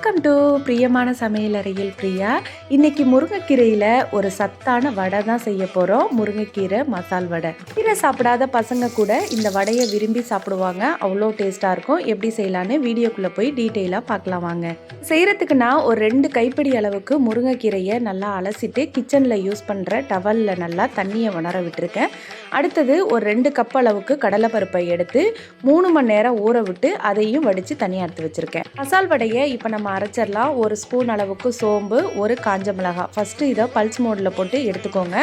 Welcome to பிரியமான சமையலறையில் பிரியா. இன்னைக்கு முருங்கைக்கீரையில் ஒரு சத்தான வடை தான் செய்ய போகிறோம் முருங்கைக்கீரை மசால் வடை. கீரை சாப்பிடாத பசங்க கூட இந்த வடையை விரும்பி சாப்பிடுவாங்க. அவ்வளோ டேஸ்ட்டாக இருக்கும். எப்படி செய்யலான்னு வீடியோக்குள்ளே போய் டீட்டெயிலாக பார்க்கலாம் வாங்க. செய்கிறதுக்கு நான் ஒரு ரெண்டு கைப்பிடி அளவுக்கு முருங்கைக்கீரையை நல்லா அலசிட்டு கிச்சனில் யூஸ் பண்ணுற டவலில் நல்லா தண்ணியை வளர விட்டுருக்கேன். அடுத்தது ஒரு ரெண்டு கப் அளவுக்கு கடலைப்பருப்பை எடுத்து மூணு மணி நேரம் ஊற விட்டு அதையும் வடித்து தனியாக எடுத்து வச்சுருக்கேன். மசால் வடையை இப்போ நம்ம அரைச்சிடலாம். ஒரு ஸ்பூன் அளவுக்கு சோம்பு ஒரு காஞ்ச மிளகாய். ஃபஸ்ட்டு இதை பல்ஸ் மோடில் போட்டு எடுத்துக்கோங்க.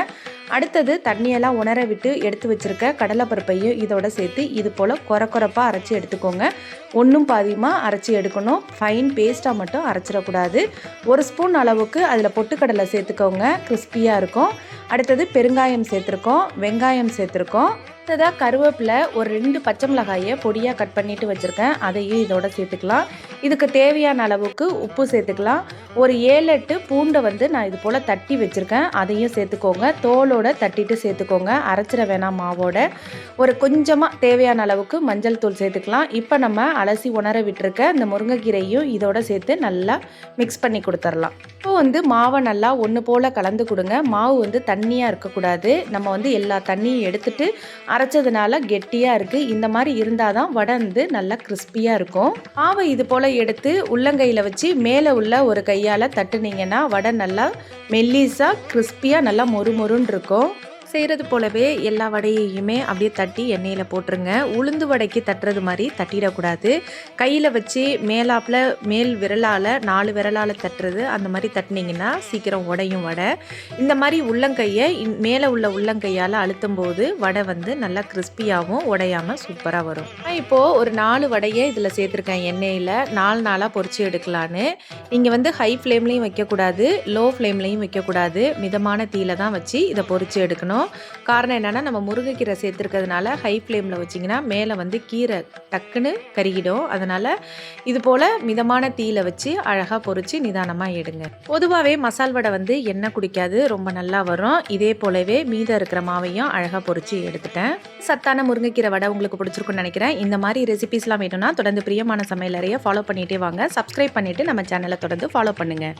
அடுத்தது தண்ணியெல்லாம் உணர விட்டு எடுத்து வச்சுருக்க கடலைப்பருப்பையும் இதோட சேர்த்து இது போல் குறை குறைப்பாக அரைச்சி எடுத்துக்கோங்க. ஒன்றும் பாதியமாக அரைச்சி எடுக்கணும். ஃபைன் பேஸ்ட்டாக மட்டும் அரைச்சிடக்கூடாது. ஒரு ஸ்பூன் அளவுக்கு அதில் பொட்டுக்கடலை சேர்த்துக்கோங்க. கிறிஸ்பியாக இருக்கும். அடுத்தது பெருங்காயம் சேர்த்துருக்கோம். வெங்காயம் சேர்த்துருக்கோம். அடுத்ததாக கருவேப்பிலை ஒரு ரெண்டு பச்சை மிளகாயை பொடியாக கட் பண்ணிட்டு வச்சுருக்கேன். அதையும் இதோட சேர்த்துக்கலாம். இதுக்கு தேவையான அளவுக்கு உப்பு சேர்த்துக்கலாம். ஒரு ஏழு எட்டு பூண்டை வந்து நான் இது போல் தட்டி வச்சுருக்கேன். அதையும் சேர்த்துக்கோங்க. தோலோட தட்டிட்டு சேர்த்துக்கோங்க. அரைச்சிட வேணாம் மாவோட. ஒரு கொஞ்சமாக தேவையான அளவுக்கு மஞ்சள் தூள் சேர்த்துக்கலாம். இப்போ நம்ம அலசி உணர விட்டுருக்க இந்த முருங்கைக்கீரையும் இதோட சேர்த்து நல்லா மிக்ஸ் பண்ணி கொடுத்துர்லாம் இப்போ வந்து மாவை நல்லா ஒன்று போல் கலந்து கொடுங்க. மாவு வந்து தண்ணியாக இருக்கக்கூடாது. நம்ம வந்து எல்லா தண்ணியும் எடுத்துட்டு அரைச்சதுனால கெட்டியாக இருக்குது இந்த மாதிரி இருந்தால் தான் வடை வந்து நல்லா கிறிஸ்பியாக இருக்கும். மாவை இது போல் எடுத்து உள்ளங்கையில் வச்சு மேலே உள்ள ஒரு கையால் தட்டுனீங்கன்னா வடை நல்லா மெல்லிஸாக கிறிஸ்பியாக நல்லா மொறு மொறுன்னு இருக்கும். செய்கிறது போலவே எல்லா வடையையுமே அப்படியே தட்டி எண்ணெயில் போட்டுருங்க. உளுந்து வடைக்கு தட்டுறது மாதிரி தட்டிடக்கூடாது. கையில் வச்சு மேலாப்பில் மேல் விரலால் நாலு விரலால் தட்டுறது அந்த மாதிரி தட்டினீங்கன்னா சீக்கிரம் உடையும் வடை. இந்த மாதிரி உள்ளங்கையை இன்- மேலே உள்ள உள்ளங்கையால் அழுத்தும் போது வடை வந்து நல்லா கிறிஸ்பியாகவும் உடையாமல் சூப்பராக வரும். நான் இப்போது ஒரு நாலு வடையை இதில் சேர்த்துருக்கேன் எண்ணெயில். நாலு நாளாக பொறிச்சு எடுக்கலான்னு. நீங்கள் வந்து ஹை ஃப்ளேம்லேயும் வைக்கக்கூடாது லோ ஃப்ளேம்லேயும் வைக்கக்கூடாது. மிதமான தீயில தான் வச்சு இதை பொறிச்சு எடுக்கணும். காரணம் என்னென்னா நம்ம முருங்கைக்கீரை சேர்த்துருக்கிறதுனால ஹை ஃப்ளேமில் வச்சிங்கன்னா மேலே வந்து கீரை டக்குன்னு கருகிடும். அதனால் இது போல் மிதமான தீயில வச்சு அழகாக பொறிச்சு நிதானமாக எடுங்க. பொதுவாகவே மசால் வடை வந்து எண்ணெய் குடிக்காது ரொம்ப நல்லா வரும். இதே போலவே மீதம் இருக்கிற மாவையும் அழகாக பொறிச்சு எடுத்துட்டேன். சத்தான முருங்கைக்கீரை வடை உங்களுக்கு பிடிச்சிருக்குன்னு நினைக்கிறேன். இந்த மாதிரி ரெசிபிஸ்லாம் வேணும்னா தொடர்ந்து பிரியமான சமையலறையை ஃபாலோ பண்ணிகிட்டே வாங்க. சப்ஸ்கிரைப் பண்ணிவிட்டு நம்ம சேனலை தொடர்ந்து ஃபாலோ பண்ணுங்கள்